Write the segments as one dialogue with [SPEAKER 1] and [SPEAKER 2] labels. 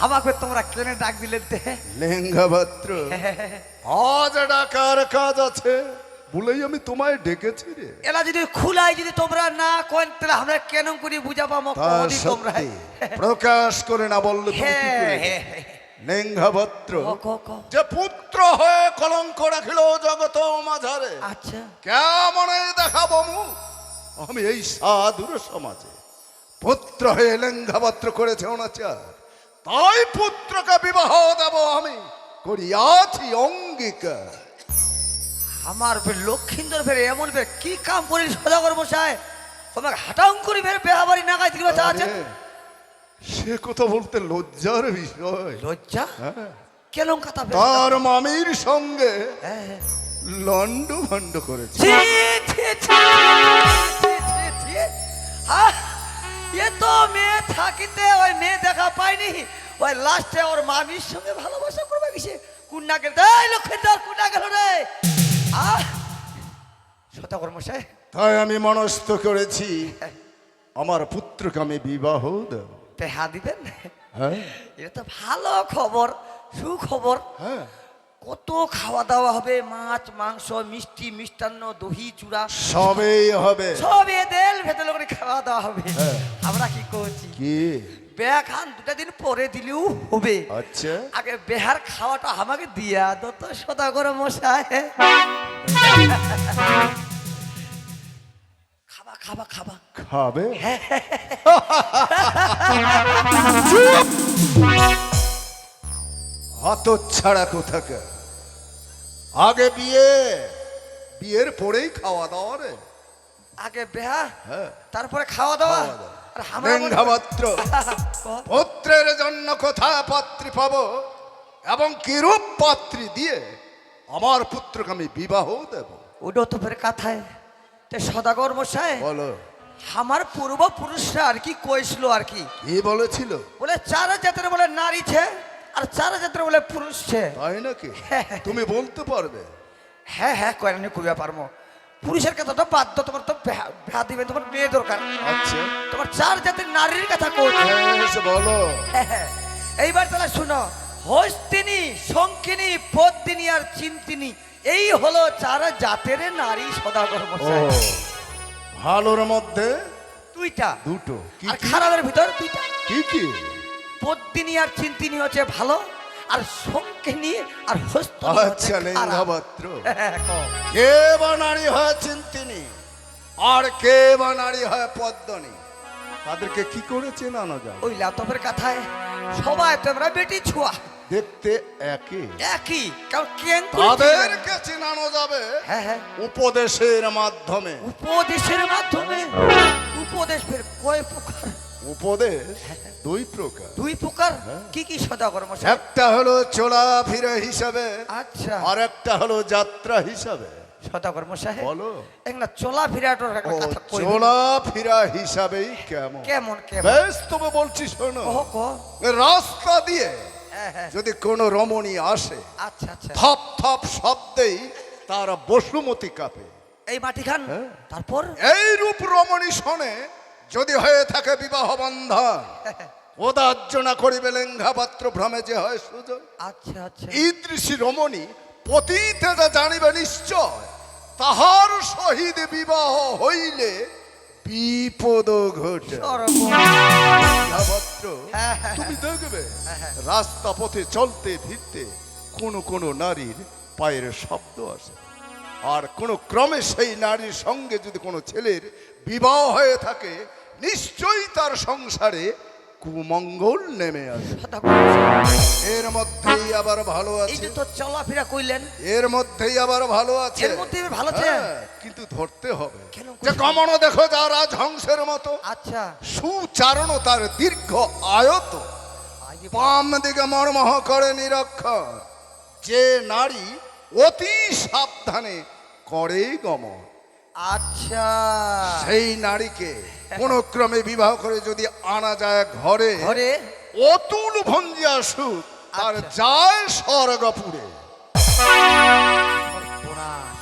[SPEAKER 1] আমাকে তোমরা কেনে ডাক দিলে তে।
[SPEAKER 2] লেঙ্গাভদ্র আজ ডাকার কাজ আছে বলেই আমি তোমায় ডেকেছি রে।
[SPEAKER 1] এলা যদি খুলাই যদি তোমরা না কেন তাহলে আমরা কেন করে বুঝাবো মো তোমরা?
[SPEAKER 2] প্রকাশ করে না বললে কি
[SPEAKER 1] হ্যাঁ? হ্যাঁ হ্যাঁ।
[SPEAKER 2] যে পুত্র হয়ে কলঙ্ক রাখিল জগত মাঝারে
[SPEAKER 1] আচ্ছা।
[SPEAKER 2] কেমনে দেখাবো আমি এই সাধুর সমাজে পুত্র হয়ে লেঙ্গাভদ্র করেছে অনাচার। তাই পুত্রকে বিবাহ দেব আমি। করিয়াছি অঙ্গীকার
[SPEAKER 1] আমার লক্ষিন্দর ফের এমন ফের কি কাম করি সদাগর মশাই? তোমাকে হাটাং করে ফের বেহা বাড়ি নাগাই দিল আছে?
[SPEAKER 2] সে কথা বলতে লজ্জার বিষয়।
[SPEAKER 1] লজ্জা?
[SPEAKER 2] হ্যাঁ।
[SPEAKER 1] কেলং কথা
[SPEAKER 2] তার মামির সঙ্গে। লন্ড ভন্ড করেছে।
[SPEAKER 1] এ তো মেয়ে থাকিতে ওই মেয়ে দেখা পাইনি ওই লাস্টে ওর মামির সঙ্গে ভালোবাসা করবে কিসে? কুন্না গেল এই লক্ষিন্দর কুন্না গেল রে। আহ! মশাই
[SPEAKER 2] তাই আমি মনস্থ করেছি আমার পুত্রকে আমি বিবাহ দেব।
[SPEAKER 1] তেহা দিবেন?
[SPEAKER 2] হ্যাঁ।
[SPEAKER 1] এটা তো ভালো খবর সুখবর।
[SPEAKER 2] হ্যাঁ।
[SPEAKER 1] কত খাওয়া দাওয়া হবে মাছ মাংস মিষ্টি মিষ্টান্ন দহি চূড়া।
[SPEAKER 2] সবেই হবে।
[SPEAKER 1] সব এদেল ভেতরে করে খাওয়া দাওয়া হবে।
[SPEAKER 2] হ্যাঁ।
[SPEAKER 1] আমরা কি করছি?
[SPEAKER 2] কি?
[SPEAKER 1] বেহা খান দুটা দিন পরে দিলেও হবে।
[SPEAKER 2] আচ্ছা।
[SPEAKER 1] আগে বেহার খাওয়াটা আমাকে দিয়া দত সদা করে মশাই। খাবা খাবা খাবা।
[SPEAKER 2] খাবে? হাত ছাড়া কোথাকে আগে বিয়ে। বিয়ের পরেই খাওয়া দাওয়া রে।
[SPEAKER 1] আগে বেহা
[SPEAKER 2] হ্যাঁ।
[SPEAKER 1] তারপরে খাওয়া দাওয়া।
[SPEAKER 2] লেঙ্গামাত্র পুত্রের জন্য কোথা পাত্রী পাবো? এবং কিরূপ পাত্রী দিয়ে আমার পুত্রকে আমি বিবাহ দেব?
[SPEAKER 1] ওটাও তো ফের কথায়। তে সদাগর মশাই
[SPEAKER 2] বলো।
[SPEAKER 1] আমার পূর্বপুরুষরা আর কি কইছিল আর কি?
[SPEAKER 2] কি বলেছিল?
[SPEAKER 1] বলে চার জাতের বলে নারী ছে। আর চার জাতের বলে পুরুষ ছে
[SPEAKER 2] তাই নাকি? তুমি বলতে পারবে।
[SPEAKER 1] হ্যাঁ হ্যাঁ কয়রানি কইবা পারমো পুরুষের কথা তো বাধ্য তোমার তো ভ্যা- দিবে তোমার মেয়ে দরকার।
[SPEAKER 2] আচ্ছা।
[SPEAKER 1] তোমার চার জাতের নারীর কথা কইছে
[SPEAKER 2] বেশ, বলো।
[SPEAKER 1] এইবার তাহলে শুনো হস্তিনী শঙ্কিনী পদ্মিনী আর চিন্তিনী এই হলো চার জাতের নারী সদাগর
[SPEAKER 2] ভালোর মধ্যে
[SPEAKER 1] দুইটা।
[SPEAKER 2] দুটো।
[SPEAKER 1] আর? খারাপের ভিতর দুইটা।
[SPEAKER 2] কি কি?
[SPEAKER 1] পদ্মিনী আর চিন্তিনী হচ্ছে ভালো আর শঙ্কিনী আর হস্ত
[SPEAKER 2] আচ্ছা লিঙ্গপাত্র
[SPEAKER 1] হ্যাঁ,
[SPEAKER 2] কে বা নারী হয় চিন্তিনী? আর কে বা নারী হয় পদ্মনী? তাদেরকে কি করে চেনানো যায়?
[SPEAKER 1] ওই ল্যাপটপের কথায় সবাই তোমরা বেটি ছুয়া।
[SPEAKER 2] দেখতে একই।
[SPEAKER 1] একই কারণ কেন
[SPEAKER 2] তাদেরকে চেনানো যাবে
[SPEAKER 1] হ্যাঁ হ্যাঁ।
[SPEAKER 2] উপদেশের মাধ্যমে।
[SPEAKER 1] উপদেশের মাধ্যমে? উপদেশ ফের কয় প্রকার?
[SPEAKER 2] উপদেশ দুই প্রকার।
[SPEAKER 1] দুই প্রকার?
[SPEAKER 2] হ্যাঁ।
[SPEAKER 1] কি কি সদাগর মশাই?
[SPEAKER 2] একটা হলো চোলা ফিরে হিসাবে
[SPEAKER 1] আচ্ছা।
[SPEAKER 2] আর একটা হলো যাত্রা হিসাবে।
[SPEAKER 1] সদাগর মশাই
[SPEAKER 2] বলো।
[SPEAKER 1] একটা চলা ফিরাটোর একটা কথা কই
[SPEAKER 2] চোলা ফিরা হিসাবেই কেমন?
[SPEAKER 1] কেমন কেমন?
[SPEAKER 2] বেশ তবে বলছি শোনো। রাস্তা দিয়ে
[SPEAKER 1] হ্যাঁ হ্যাঁ।
[SPEAKER 2] যদি কোনো রমণী আসে
[SPEAKER 1] আচ্ছা আচ্ছা।
[SPEAKER 2] থপ থপ শব্দেই তার বসুমতি কাঁপে।
[SPEAKER 1] এই মাটি খান। তারপর?
[SPEAKER 2] এই রূপ রমণী শোনে যদি হয়ে থাকে বিবাহ বন্ধন ওদার্জনা করিবে লেঙ্ঘাপাত্র ভ্রমে যে হয় সুযোগ।
[SPEAKER 1] আচ্ছা আচ্ছা।
[SPEAKER 2] ঈদৃশী রমণী পতিতে যা জানিবে নিশ্চয় তাহার সহিত বিবাহ হইলে বিপদ ঘটে।
[SPEAKER 1] হ্যাঁ, হ্যাঁ,
[SPEAKER 2] তুমি দেখবে রাস্তা পথে চলতে ফিরতে কোন কোন নারীর পায়ের শব্দ আসে। আর কোনো ক্রমে সেই নারীর সঙ্গে যদি কোনো ছেলের বিবাহ হয়ে থাকে নিশ্চয়ই তার সংসারে কুমঙ্গল নেমে আসে। এর মধ্যেই আবার ভালো
[SPEAKER 1] এই
[SPEAKER 2] আছে।
[SPEAKER 1] যে তো চলাফেরা কইলেন।
[SPEAKER 2] এর মধ্যেই আবার ভালো আছে।
[SPEAKER 1] এর মধ্যেই ভালো আছে?
[SPEAKER 2] হ্যাঁ, কিন্তু ধরতে হবে? যে কমন দেখো যা রাজহংসের মতো।
[SPEAKER 1] আচ্ছা।
[SPEAKER 2] সুচারণ তার দীর্ঘ আয়ত। বাম দিকে মর্মহ করে নিরক্ষর। যে নারী অতি সাবধানে করে গমন।
[SPEAKER 1] আচ্ছা।
[SPEAKER 2] সেই নারীকে কোন ক্রমে বিবাহ করে যদি আনা যায় ঘরে
[SPEAKER 1] ঘরে?
[SPEAKER 2] অতুল ভঞ্জিয়া সুখ তার
[SPEAKER 1] আচ্ছা।
[SPEAKER 2] যায় স্বর্গপুরে।
[SPEAKER 1] সর্বনাশ।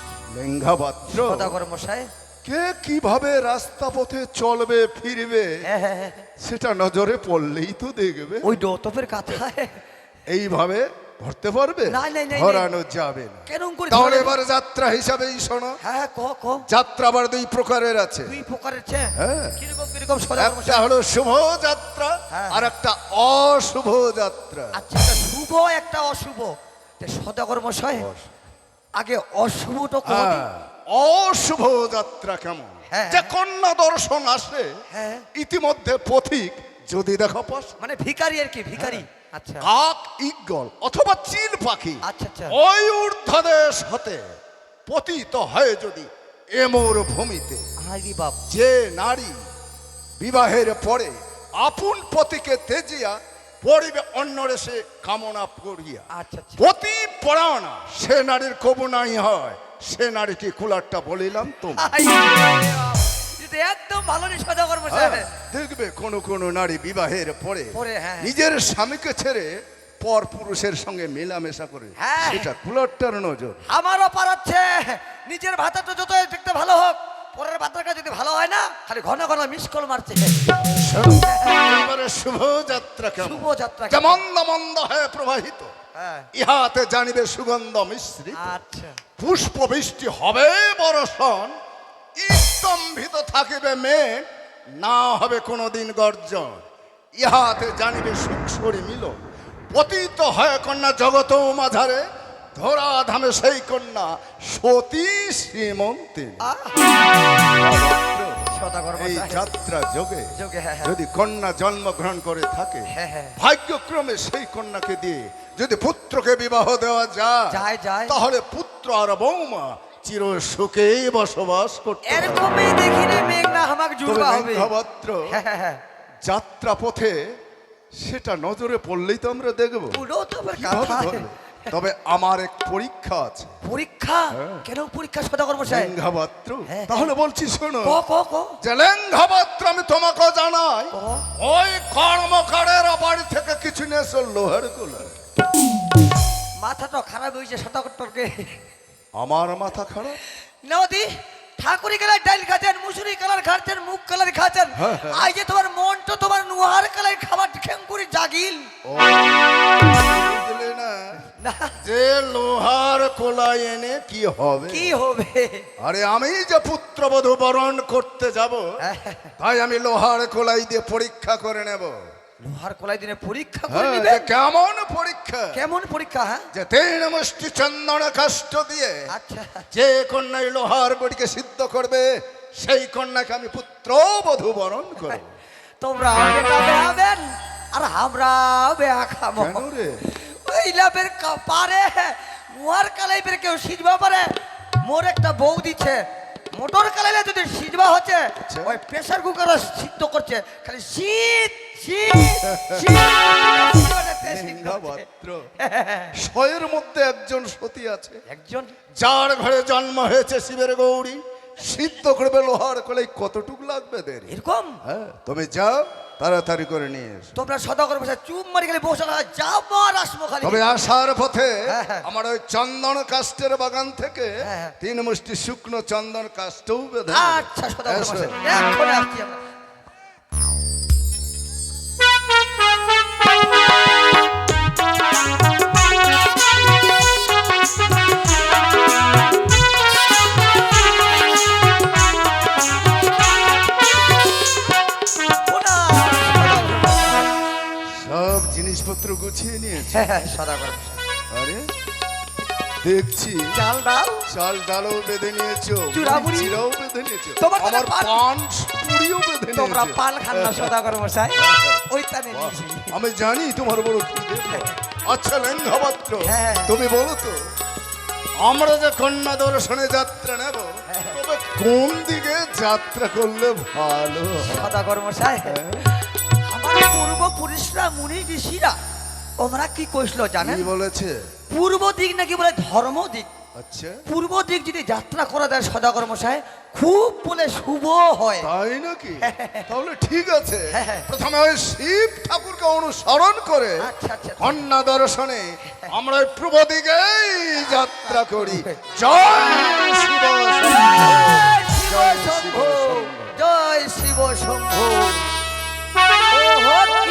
[SPEAKER 1] মশাই।
[SPEAKER 2] কে কীভাবে রাস্তা পথে চলবে ফিরবে
[SPEAKER 1] হ্যাঁ, হ্যাঁ, হ্যাঁ।
[SPEAKER 2] সেটা নজরে পড়লেই তো দেখবে।
[SPEAKER 1] ওই ডোতপের কথায়
[SPEAKER 2] এইভাবে ধরতে পারবে। ধরানো যাবে না। তাহলে এবার যাত্রা হিসাবেই শোনো।
[SPEAKER 1] হ্যাঁ হ্যাঁ, ক ক
[SPEAKER 2] যাত্রা আবার দুই প্রকারের আছে।
[SPEAKER 1] দুই প্রকারের
[SPEAKER 2] হ্যাঁ।
[SPEAKER 1] কীরকম কীরকম সদাগর
[SPEAKER 2] একটা হলো শুভ যাত্রা
[SPEAKER 1] হ্যাঁ।
[SPEAKER 2] আর একটা অশুভ যাত্রা।
[SPEAKER 1] আচ্ছা শুভ একটা অশুভ। সদাগর মশাই আগে অশুভটা কত
[SPEAKER 2] হ্যাঁ, অশুভ যাত্রা কেমন। যে কন্যা দর্শন আসে
[SPEAKER 1] হ্যাঁ।
[SPEAKER 2] ইতিমধ্যে পথিক যদি দেখো পাস
[SPEAKER 1] মানে ভিকারি আর কি ভিখারি আচ্ছা।
[SPEAKER 2] কাক ইগল অথবা চিল পাখি
[SPEAKER 1] আচ্ছা, আচ্ছা।
[SPEAKER 2] ওই ঊর্ধ্বদেশ হতে পতিত হয় যদি এমর ভূমিতে। যে নারী বিবাহের পরে আপন পতিকে তেজিয়া পরিবে অন্যরে সে কামনা করিয়া।
[SPEAKER 1] আচ্ছা আচ্ছা।
[SPEAKER 2] পতি পড়াওনা সে নারীর কবু নাই হয়। সে নারীকে কুলারটা বলিলাম তো
[SPEAKER 1] এটা একদম ভালো নি সদাগর মশাই
[SPEAKER 2] হ্যাঁ, দেখবে কোন কোন নারী বিবাহের পরে
[SPEAKER 1] হ্যাঁ।
[SPEAKER 2] নিজের স্বামীকে ছেড়ে পর পুরুষের সঙ্গে মেলামেশা করে
[SPEAKER 1] হ্যাঁ।
[SPEAKER 2] সেটা কুলারটার নজর।
[SPEAKER 1] আমারও পারাচ্ছে নিজের ভাতাটা যত দেখতে ভালো হোক পরের ভাতাটা যদি ভালো হয় না খালি ঘন ঘন মিস কল মারছে
[SPEAKER 2] শুভ যাত্রা
[SPEAKER 1] শুভ যাত্রা
[SPEAKER 2] মন্দ মন্দ হয়ে প্রবাহিত।
[SPEAKER 1] হ্যাঁ।
[SPEAKER 2] ইহাতে জানিবে সুগন্ধ মিশ্রিত।
[SPEAKER 1] আচ্ছা।
[SPEAKER 2] পুষ্প বৃষ্টি হবে বরষণ স্তম্ভিত থাকিবে মেঘ না হবে কোনোদিন গর্জন ইহাতে জানিবে সুখসরি মিল পতিত হয় কন্যা জগত মাঝারে ধরা ধামে সেই কন্যা সতী শ্রীমন্তী এই যাত্রা যোগে
[SPEAKER 1] যোগে, হ্যাঁ, হ্যাঁ।
[SPEAKER 2] যদি কন্যা জন্মগ্রহণ করে থাকে
[SPEAKER 1] হ্যাঁ।
[SPEAKER 2] ভাগ্যক্রমে সেই কন্যাকে দিয়ে যদি পুত্রকে বিবাহ দেওয়া যায়
[SPEAKER 1] যায়, যায়।
[SPEAKER 2] তাহলে পুত্র আর বৌমা চির সুখেই বসবাস করতে।
[SPEAKER 1] এরকমই দেখিনি
[SPEAKER 2] তবে
[SPEAKER 1] জুড়বা হবে। হ্যাঁ হ্যাঁ হ্যাঁ।
[SPEAKER 2] যাত্রা পথে সেটা নজরে পড়লেই তো আমরা দেখব? তবে আমার এক পরীক্ষা আছে।
[SPEAKER 1] পরীক্ষা। কেন পরীক্ষা মশাই
[SPEAKER 2] লেঙ্গাপাত্র
[SPEAKER 1] হ্যাঁ।
[SPEAKER 2] তাহলে বলছি শোনো। যে লেঙ্গাপাত্র আমি তোমাকে জানাই ওই কর্মকারের বাড়ি থেকে কিছু নিয়ে এসো লোহার গোলায়
[SPEAKER 1] মাথাটা খারাপ হয়েছে সদাগরকে
[SPEAKER 2] আমার মাথা খারাপ?
[SPEAKER 1] নদী ঠাকুরি কালার ডাইল খাচ্ছেন মুসুরি কালার খাচ্ছেন মুখ কালার খাচ্ছেন।
[SPEAKER 2] হ্যাঁ, হ্যাঁ।
[SPEAKER 1] আই যে তোমার মনটা তোমার নুহার কালার খাবার খেঙ্কুরি জাগিল।
[SPEAKER 2] ও বুঝলে না?
[SPEAKER 1] না।
[SPEAKER 2] যে লোহার কোলাই এনে কি হবে?
[SPEAKER 1] কি হবে?
[SPEAKER 2] আরে আমি যে পুত্রবধূ বরণ করতে যাব তাই আমি লোহার কোলাই দিয়ে পরীক্ষা করে নেব।
[SPEAKER 1] লোহার কলাই দিনে পরীক্ষা করে
[SPEAKER 2] হ্যাঁ, কেমন পরীক্ষা?
[SPEAKER 1] কেমন পরীক্ষা হ্যাঁ?
[SPEAKER 2] যে তিন মুষ্টি চন্দন কাষ্ট দিয়ে
[SPEAKER 1] আচ্ছা।
[SPEAKER 2] যে কন্যাই লোহার বড়িকে সিদ্ধ করবে সেই কন্যাকে আমি পুত্র বধূ বরণ করব।
[SPEAKER 1] তোমরা বেহাবেন আর আমরা বেহা খাব ওই লাভের পারে নোয়ার কালাই বের কেউ সিজবা পারে। মোর একটা বউ দিচ্ছে মোটর কালাইলে যদি সিজবা হচ্ছে
[SPEAKER 2] আচ্ছা।
[SPEAKER 1] ওই প্রেসার কুকার সিদ্ধ করছে। খালি শীত
[SPEAKER 2] শয়ের মধ্যে একজন সতী আছে।
[SPEAKER 1] একজন?
[SPEAKER 2] যার ঘরে জন্ম হয়েছে শিবের গৌরী সিদ্ধ করবে লোহার কোলে। কতটুকু লাগবে দেরি?
[SPEAKER 1] এরকম?
[SPEAKER 2] হ্যাঁ তুমি যাও। তাড়াতাড়ি করে নিয়ে এসো।
[SPEAKER 1] তোমরা করে বসে চুপ মারি গেলে বসে না, যাও মার আসব খালি।
[SPEAKER 2] তবে আসার পথে
[SPEAKER 1] হ্যাঁ, হ্যাঁ।
[SPEAKER 2] আমার ওই চন্দন কাষ্টের বাগান থেকে
[SPEAKER 1] হ্যাঁ।
[SPEAKER 2] তিন মুষ্টি শুকনো চন্দন কাষ্টও বেঁধে
[SPEAKER 1] আচ্ছা সদাগর
[SPEAKER 2] করে
[SPEAKER 1] বসে। এখন আসছি আমরা।
[SPEAKER 2] জিনিসপত্র গুছিয়ে নিয়েছে।
[SPEAKER 1] হ্যাঁ হ্যাঁ সদাগর
[SPEAKER 2] আরে দেখছি।
[SPEAKER 1] চাল ডাল?
[SPEAKER 2] চাল ডালও বেঁধে নিয়েছো
[SPEAKER 1] চূড়ামুড়ি।
[SPEAKER 2] চিরাও বেঁধে নিয়েছো।
[SPEAKER 1] তোমার
[SPEAKER 2] আমার
[SPEAKER 1] পান-
[SPEAKER 2] পুরিও বেঁধে
[SPEAKER 1] তোমরা পান খান না সদাগর মশাই। তানে
[SPEAKER 2] আমি জানি তোমার বড় আচ্ছা লেঙ্গাপাত্র
[SPEAKER 1] হ্যাঁ।
[SPEAKER 2] তুমি বলো তো আমরা যে কন্যা দর্শনে যাত্রা নেব
[SPEAKER 1] হ্যাঁ।
[SPEAKER 2] তবে কোন দিকে যাত্রা করলে ভালো হয়?
[SPEAKER 1] সদাগর মশাই আমার পূর্ব পুরুষরা মুনি ঋষিরা ওমরা কি কইছিল জানেন?
[SPEAKER 2] কি বলেছে?
[SPEAKER 1] পূর্ব দিক নাকি বলে ধর্ম দিক?
[SPEAKER 2] আচ্ছা।
[SPEAKER 1] পূর্ব দিক যদি যাত্রা করা যায় সদাগর মশাই খুব বলে শুভ হয়।
[SPEAKER 2] তাই নাকি? তাহলে ঠিক আছে।
[SPEAKER 1] হ্যাঁ, হ্যাঁ।
[SPEAKER 2] প্রথমে ওই শিব ঠাকুরকে অনুসরণ করে
[SPEAKER 1] আচ্ছা আচ্ছা।
[SPEAKER 2] কন্যা দর্শনে আমরা পূর্ব দিকেই যাত্রা করি। জয় শিব
[SPEAKER 1] জয় শিব শম্ভু জয় শিব শম্ভু। बहुत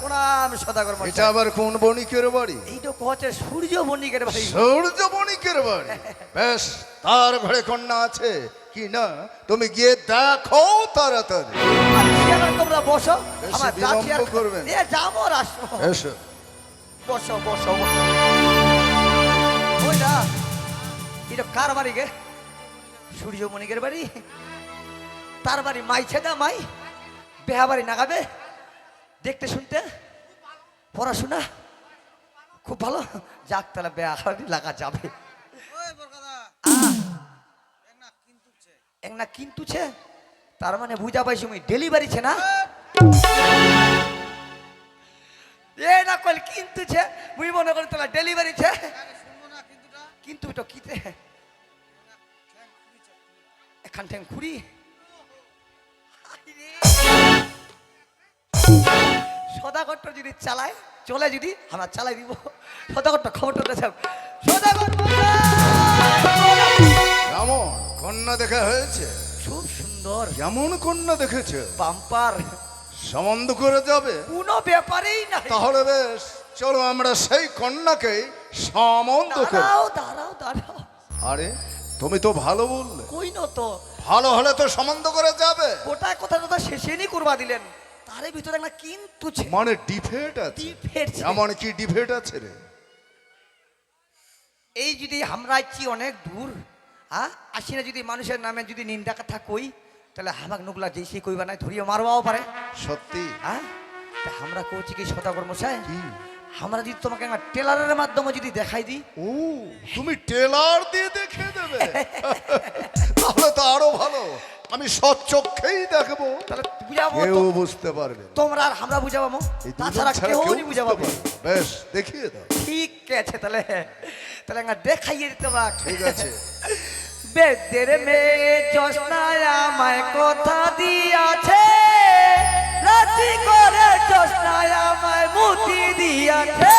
[SPEAKER 1] প্রণাম সদাগর
[SPEAKER 2] এটা
[SPEAKER 1] মশাই
[SPEAKER 2] আবার কোন বণিকের বাড়ি?
[SPEAKER 1] এইটা কচ্ছে সূর্য বণিকের ভাই
[SPEAKER 2] সূর্য বণিকের বাড়ি। বেশ তার ঘরে কন্যা আছে। কি না? তুমি গিয়ে দেখো তাড়াতাড়ি।
[SPEAKER 1] তোমরা বসো। আমার
[SPEAKER 2] বিলম্ব করবেন।
[SPEAKER 1] এ যাব আর
[SPEAKER 2] এসো।
[SPEAKER 1] বসো বসো। বসো। ওই না এটা কার বাড়ি গে? সূর্য বণিকের বাড়ি? তার বাড়ি মাই ছেদা মাই? বেহা বাড়ি নাগাবে দেখতে শুনতে? পড়াশোনা? খুব ভালো? যাক তাহলে বেহা বাড়ি লাগা যাবে। আহ, এক না কিন্তু ছে তার মানে বুঝা পাইছি মুই ডেলিভারি ছে না? এ না কল কিন্তু ছে মুই মনে করি তোলা ডেলিভারি ছে। কিন্তু তো কিতে? এখান থেকে ঘুরি সদাগরটা যদি চালায় চলে যদি আমরা চালাই দিব। সদাগরটা খবরটা সদাগর!
[SPEAKER 2] কেমন কন্যা দেখা হয়েছে।
[SPEAKER 1] খুব সুন্দর।
[SPEAKER 2] কেমন কন্যা দেখেছে?
[SPEAKER 1] বাম্পার।
[SPEAKER 2] সম্বন্ধ করে যাবে?
[SPEAKER 1] কোনো ব্যাপারেই না
[SPEAKER 2] তাহলে বেশ চলো আমরা সেই কন্যাকে সম্বন্ধ করি।
[SPEAKER 1] দাঁড়াও দাঁড়াও দাঁড়াও।
[SPEAKER 2] আরে তুমি তো ভালো বললে।
[SPEAKER 1] কই ন তো?
[SPEAKER 2] ভালো হলে তো সম্বন্ধ করে যাবে।
[SPEAKER 1] গোটা কথা কথা শেষে নি করবা দিলেন। তার ভিতরে একটা কিন্তু
[SPEAKER 2] মানে ডিফেট আছে।
[SPEAKER 1] ডিফেট ছে।
[SPEAKER 2] এমন কি ডিফেট আছে রে?
[SPEAKER 1] এই যদি আমরা আছি অনেক দূর হ্যাঁ আসি না যদি মানুষের নামে যদি নিন্দা কথা কই তাহলে হামাক নুকলা যেসে কইবা নাই ধরিয়ে মারবাও পারে।
[SPEAKER 2] সত্যি?
[SPEAKER 1] হ্যাঁ তা আমরা কইছি কি সদাগর মশাই
[SPEAKER 2] কি?
[SPEAKER 1] আমরা যদি তোমাকে একটা টেলারের মাধ্যমে যদি দেখাই দিই।
[SPEAKER 2] ও তুমি টেলার দিয়ে দেখে দেবে। তাহলে তো আরও ভালো। আমি সচক্ষেই দেখব।
[SPEAKER 1] তাহলে বুঝাবো
[SPEAKER 2] কেউ বুঝতে পারবে
[SPEAKER 1] তোমরা আর আমরা বুঝাবো তাছাড়া
[SPEAKER 2] ছাড়া
[SPEAKER 1] কেউ নি বুঝাবো।
[SPEAKER 2] বেশ দেখিয়ে দাও।
[SPEAKER 1] ঠিক আছে তাহলে তাহলে একটা দেখাইয়ে দিতে পার।
[SPEAKER 2] ঠিক আছে।
[SPEAKER 1] বেদের মেয়ে জোসনায় আমায় কথা দিয়াছে। রাতি করে জোসনায় আমায় মুতি দিয়াছে।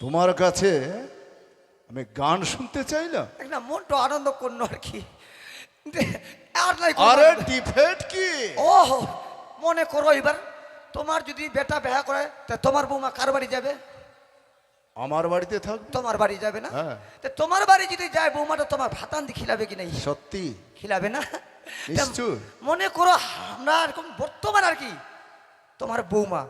[SPEAKER 1] তোমার
[SPEAKER 2] কাছে আমি গান শুনতে চাইলাম।
[SPEAKER 1] একটা মনটা আনন্দ করল আর কি। আর।
[SPEAKER 2] ডিফেট কি?
[SPEAKER 1] ও মনে করো এবার তোমার যদি বেটা বেহা করে তা তোমার বৌমা কার বাড়ি যাবে?
[SPEAKER 2] আমার বাড়িতে থাকবে।
[SPEAKER 1] তোমার বাড়ি যাবে না?
[SPEAKER 2] হ্যাঁ।
[SPEAKER 1] তা তোমার বাড়ি যদি যায় বৌমাটা তোমার ভাতান দিয়ে খিলাবে কি নাই?
[SPEAKER 2] সত্যি?
[SPEAKER 1] খিলাবে না? মনে করো আমরা এরকম বর্তমান আর কি তোমার বৌমা।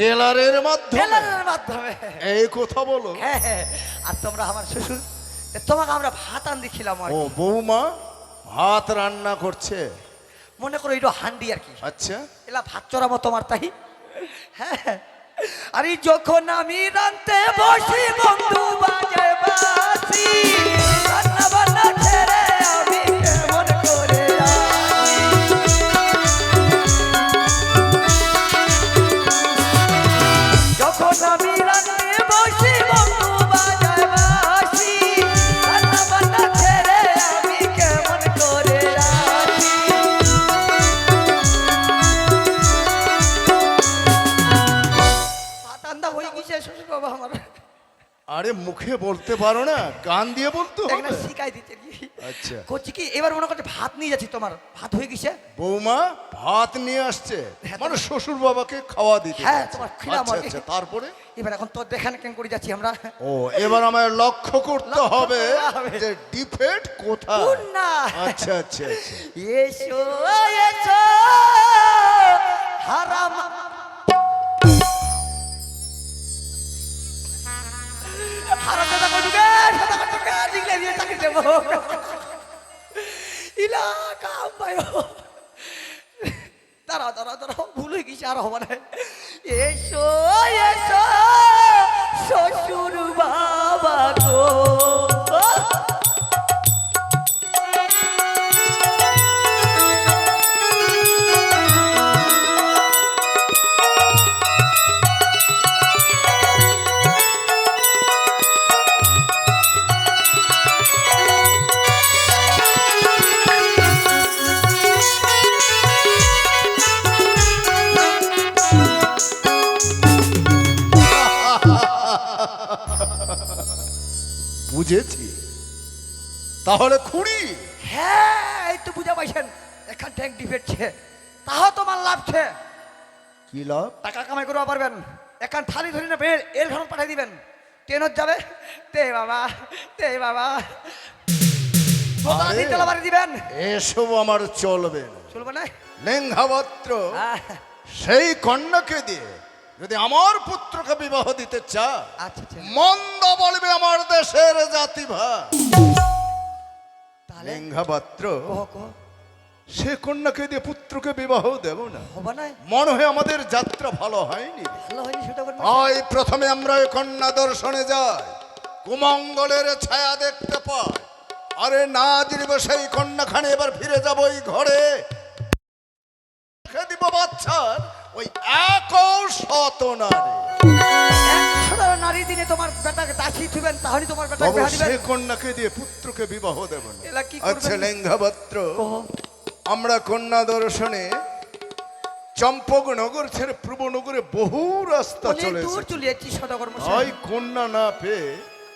[SPEAKER 2] টেলারের মাধ্যমে।
[SPEAKER 1] টেলারের মাধ্যমে।
[SPEAKER 2] এই কথা বলো।
[SPEAKER 1] হ্যাঁ হ্যাঁ। আর তোমরা আমার শ্বশুর তোমাকে আমরা ভাত আন দিছিলাম আর
[SPEAKER 2] ও বৌমা ভাত রান্না করছে।
[SPEAKER 1] মনে করো এটা হান্ডি আর কি।
[SPEAKER 2] আচ্ছা।
[SPEAKER 1] এলা ভাত চড়াবো তোমার তাই। হ্যাঁ আরে যখন আমি রানতে বসি বন্ধু বাজে
[SPEAKER 2] মুখে বলতে পারো না গান দিয়ে বলতে
[SPEAKER 1] একটা শিখাই দিতে
[SPEAKER 2] আচ্ছা।
[SPEAKER 1] করছি কি এবার মনে করছে ভাত নিয়ে যাচ্ছি তোমার ভাত হয়ে গেছে?
[SPEAKER 2] বৌমা ভাত নিয়ে আসছে।
[SPEAKER 1] হ্যাঁ,
[SPEAKER 2] মানে শ্বশুর বাবাকে খাওয়া দিতে
[SPEAKER 1] হ্যাঁ, তোমার খিলাম
[SPEAKER 2] আচ্ছা আচ্ছা তারপরে?
[SPEAKER 1] এবার এখন তোর দেখানে কেন করে যাচ্ছি আমরা।
[SPEAKER 2] ও এবার আমায় লক্ষ্য করতে হবে
[SPEAKER 1] করতে হবে।
[SPEAKER 2] যে ডিফেক্ট কোথায়।
[SPEAKER 1] না?
[SPEAKER 2] আচ্ছা আচ্ছা আচ্ছা।
[SPEAKER 1] এসো। আর হবে না
[SPEAKER 2] বুঝেছি। তাহলে খুঁড়ি।
[SPEAKER 1] হ্যাঁ এই তো বুঝা পাইছেন। এখান ট্যাঙ্ক ডিফেটছে তাও তোমার লাভছে
[SPEAKER 2] কি লাভ?
[SPEAKER 1] টাকা কামাই করবা পারবেন। এখান থালি ধরি না বের এর ঘর পাঠিয়ে দিবেন। ট্রেনত যাবে। তে বাবা তে বাবা। তিনতলা বাড়ি দিবেন।
[SPEAKER 2] এসব আমার চলবে
[SPEAKER 1] চলবে না?
[SPEAKER 2] লেঙ্গাবত্র সেই কন্যাকে দিয়ে যদি আমার পুত্রকে বিবাহ দিতে চা
[SPEAKER 1] আচ্ছা আচ্ছা।
[SPEAKER 2] মন্দ বলবে আমার দেশের
[SPEAKER 1] কহ কহ।
[SPEAKER 2] সে কন্যাকে দিয়ে পুত্রকে বিবাহ দেব না। মনে হয় আমাদের যাত্রা ভালো হয়নি। হয় প্রথমে আমরা ওই কন্যা দর্শনে যাই। কুমঙ্গলের ছায়া দেখতে পাই। আরে না জিরবে সেই কন্যাখানে এবার ফিরে যাব ওই ঘরে। দিব বাচ্চার। ওই এক শত নারী
[SPEAKER 1] নারী দিনে তোমার বেটাকে দাসি থুবেন তাহলে তোমার বেটাকে
[SPEAKER 2] সে কন্যাকে দিয়ে পুত্রকে বিবাহ আচ্ছা আমরা কন্যা দর্শনে চম্পকনগর ছেড়ে পূর্বনগরে বহু রাস্তা চলে হয় কন্যা না পেয়ে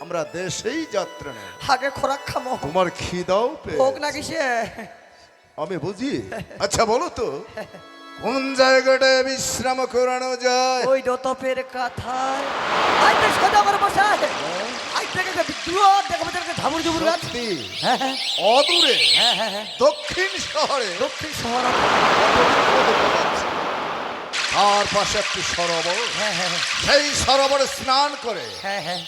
[SPEAKER 2] আমরা দেশেই যাত্রা
[SPEAKER 1] আগে খোরাক খামো।
[SPEAKER 2] তোমার খিদাও পেয়ে
[SPEAKER 1] হোক না কিসে
[SPEAKER 2] আমি বুঝি। আচ্ছা বলো তো কোন জায়গাটায় বিশ্রাম করানো যায়?
[SPEAKER 1] ওই দতপের কাথায়। আইতে সদা করে বসায় আই থেকে দেখো ঝুমুর গাছ। হ্যাঁ হ্যাঁ।
[SPEAKER 2] অদূরে?
[SPEAKER 1] হ্যাঁ হ্যাঁ হ্যাঁ।
[SPEAKER 2] দক্ষিণ শহরে?
[SPEAKER 1] দক্ষিণ শহর।
[SPEAKER 2] তার পাশে একটি সরোবর।
[SPEAKER 1] হ্যাঁ হ্যাঁ হ্যাঁ।
[SPEAKER 2] সেই সরোবরে স্নান করে
[SPEAKER 1] হ্যাঁ হ্যাঁ।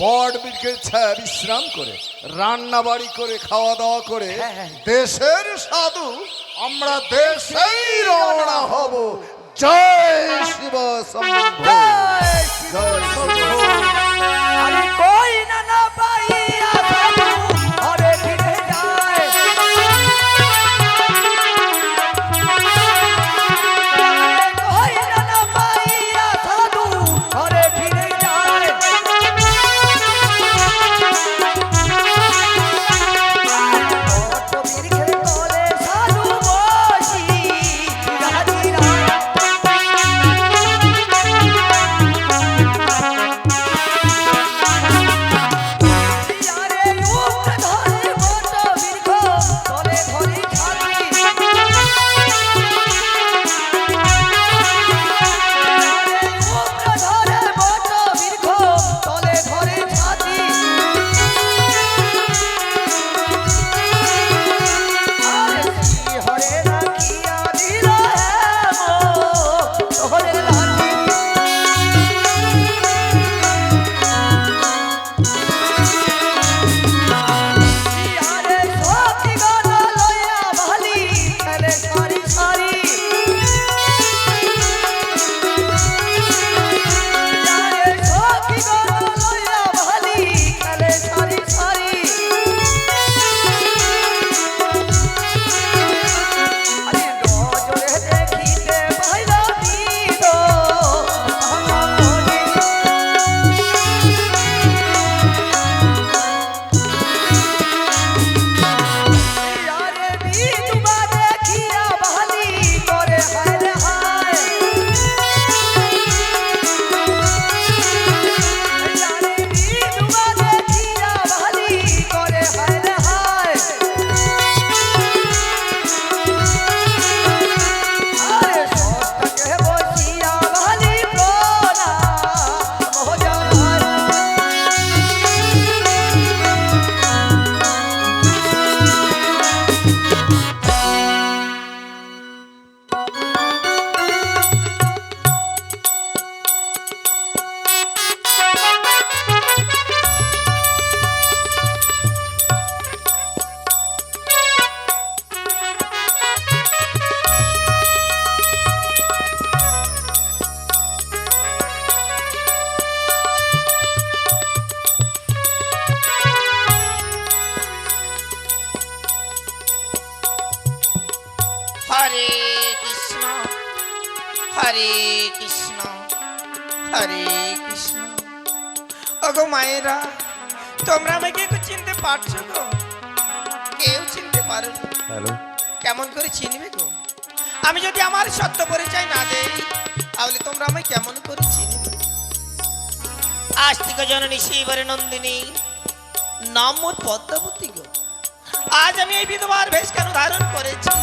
[SPEAKER 2] বট বৃক্ষের ছায়া বিশ্রাম করে। রান্না বাড়ি করে খাওয়া দাওয়া করে
[SPEAKER 1] হ্যাঁ, হ্যাঁ।
[SPEAKER 2] দেশের সাধু আমরা দেশেই রওনা হব। জয় শিব শম্ভু
[SPEAKER 1] জয় শিব
[SPEAKER 3] পারছ গো? কেউ চিনতে পারো
[SPEAKER 2] হ্যালো।
[SPEAKER 3] কেমন করে চিনবে গো? আমি যদি আমার সত্য পরিচয় না দেই তাহলে তোমরা আমায় কেমন করে চিনবে? আস্তিক জননী শিবরে নন্দিনী নাম মোর পদ্মাবতী গো। আজ আমি এই বিধবার বেশ কেন ধারণ করেছি।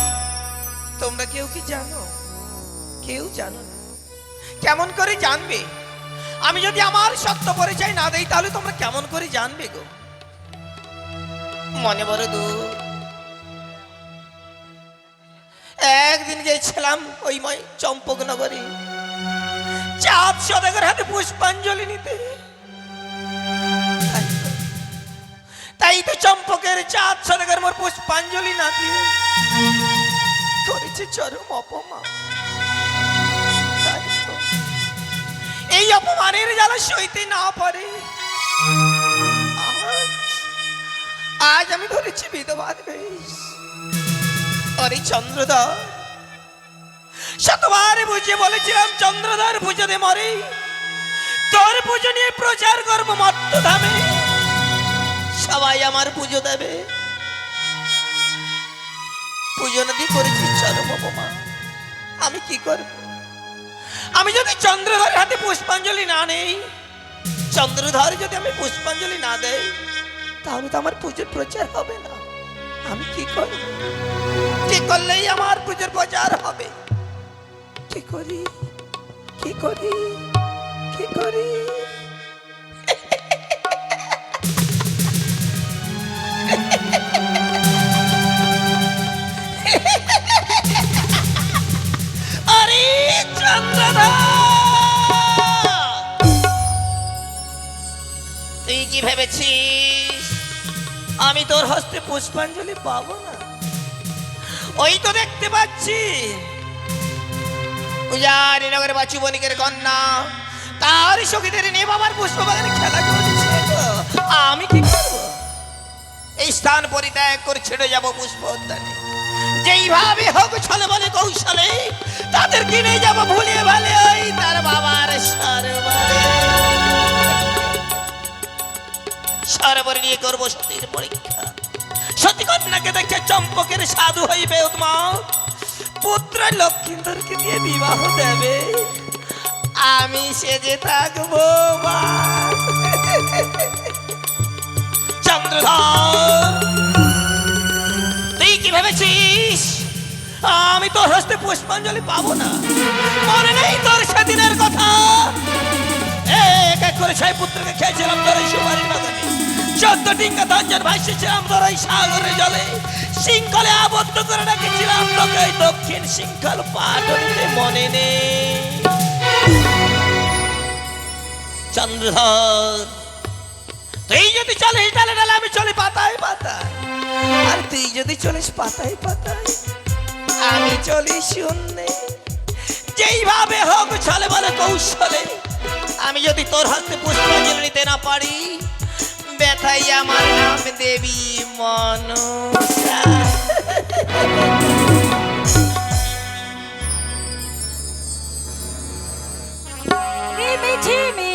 [SPEAKER 3] তোমরা কেউ কি জানো? কেউ জানো না। কেমন করে জানবে? আমি যদি আমার সত্য পরিচয় না দেই তাহলে তোমরা কেমন করে জানবে গো? মনে বড় দূর একদিন গিয়েছিলাম ওই চম্পকনগরে চাঁদ সদাগর হাতে পুষ্পাঞ্জলি নিতে। তাই তো- চম্পকের চাঁদ সদাগর মোর পুষ্পাঞ্জলি না দিয়ে করেছে চরম অপমান। এই অপমানের জ্বালা সইতে না পারে। আজ আমি ধরেছি বিধবাদ বেশ। অরে চন্দ্রধর শতবার বুঝিয়ে বলেছিলাম চন্দ্রধর পুজোতে মরে। তোর পুজো নিয়ে প্রচার করব মত্তধামে। সবাই আমার পুজো দেবে। পুজো নদী করেছি চরম অপমান। আমি কি করব? আমি যদি চন্দ্রধরের হাতে পুষ্পাঞ্জলি না নেই চন্দ্রধর যদি আমি পুষ্পাঞ্জলি না দেই তাহলে তো আমার পুজোর প্রচার হবে না। আমি কি করি কি করলেই আমার পুজোর প্রচার হবে? কি করি? কি করি? কি করি? তুই কি ভেবেছিস? আমি তোর হস্তে পুষ্পাঞ্জলি পাবো না। ওই তো দেখতে পাচ্ছি। উজানি নগরে বাচু বণিকের কন্যা, তার সখীদের নিয়ে বাবার পুষ্প বাগানে খেলা করছে আমি কি করব? এই স্থান পরিত্যাগ করে ছেড়ে যাব পুষ্প উদ্যানে। যেইভাবে হোক ছলে বলে কৌশলে তাদের কিনে যাব ভুলিয়ে ভালে ওই তার বাবার সরবরে। সরবরে নিয়ে করব সতীর পরীক্ষা। সতী কন্যাকে দেখে চম্পকের সাধু হইবে উদ্মক পুত্র লক্ষ্মীন্দরকে দিয়ে বিবাহ দেবে। আমি সেজে থাকব। চন্দ্রধর, তুই কি ভেবেছিস? আমি তোর হস্তে পুষ্পাঞ্জলি পাবো না। মনে নেই তোর সেদিনের কথা। এক এক করে ছয় পুত্রকে খেয়েছিলাম তোর এই বাগানে। চোদ্দ ডিঙ্গা দঞ্জন ভাসিয়েছিলাম তোর এই সাগরের জলে শৃঙ্খলে আবদ্ধ করে রেখেছিলাম। তোকে দক্ষিণ শৃঙ্খল পাটনিতে মনে নেই। চন্দ্রধর, তুই যদি চলিস ডালে ডালে আমি চলি পাতায় পাতায়। আর তুই যদি চলিস পাতায় পাতায়, আমি চলি শূন্যে। যেইভাবে হোক চলে বলে কৌশলে, আমি যদি তোর হাতে পুষ্পাঞ্জলি নিতে না পারি ব্যথাই আমার নাম দেবী মনসা
[SPEAKER 4] মিঠি